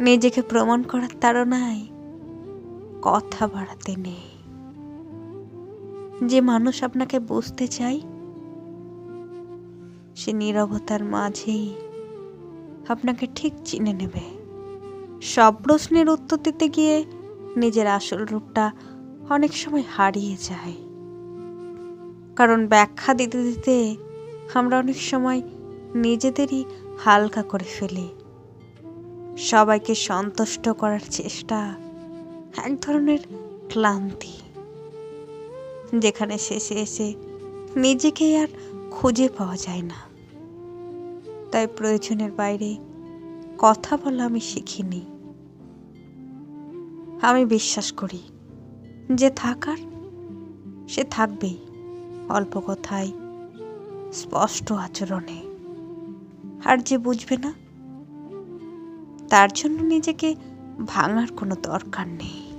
নিজেকে প্রমাণ করার তাড়নায় কথা বাড়াতে নেই। যে মানুষ আপনাকে বুঝতে চায়, সে নীরবতার মাঝেই আপনাকে ঠিক চিনে নেবে। সব প্রশ্নের উত্তর দিতে গিয়ে নিজের আসল রূপটা অনেক সময় হারিয়ে যায়। কারণ ব্যাখ্যা দিতে দিতে আমরা অনেক সময় নিজেদেরই হালকা করে ফেলি। সবাইকে সন্তুষ্ট করার চেষ্টা এক ধরনের ক্লান্তি। যেখানে শেষে এসে নিজেকে আর খুঁজে পাওয়া যায় না। তাই প্রয়োজনের বাইরে কথা বলা আমি শিখিনি। আমি বিশ্বাস করি, যে থাকার সে থাকবেই, অল্প কথায় স্পষ্ট আচরণে। আর যে বুঝবে না তার জন্য নিজেকে ভাঙার কোনো দরকার নেই।